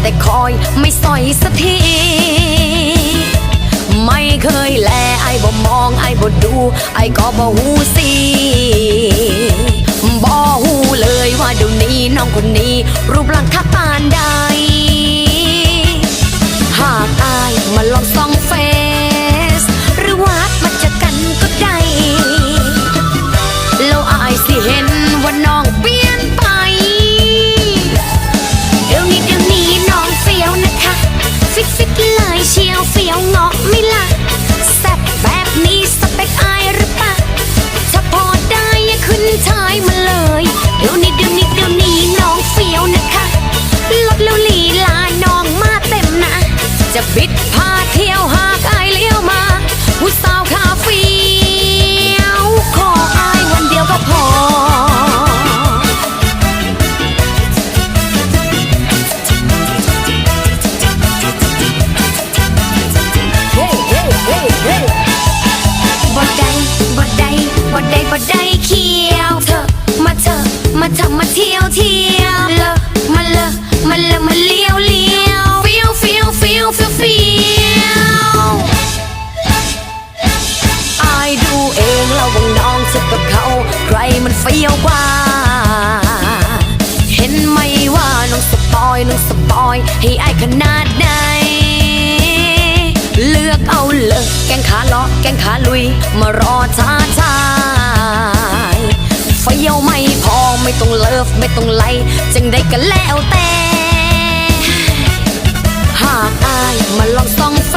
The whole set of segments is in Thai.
แต่คอยไม่สอยสักที ไม่เคยแลไอ้บ่มองไอ้บ่ดู ไอ้ก็บ่หูสิบ่หูเลยว่าเดี๋ยวนี้น้องคนนี้ รูปร่างทักปานใดหากอายมาลองส่องเฟซหรือว่ามาเจอกันก็ได้แล้วอายสิเห็นว่าน้อง บิดพาเที่ยวหากอ มันเฟี้ยวกว่า เห็นไหมว่าน้องสปอยน้องสปอย ให้อายขนาดไหน เลือกเอาเลยแกงขาเลาะแกงขาลุย มารอท้าทายเฟี้ยวไม่พอไม่ต้องเลิฟไม่ต้องไล่จึงได้กันแล้วแต่ หากอายมาลองส่องเฟ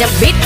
จะบิด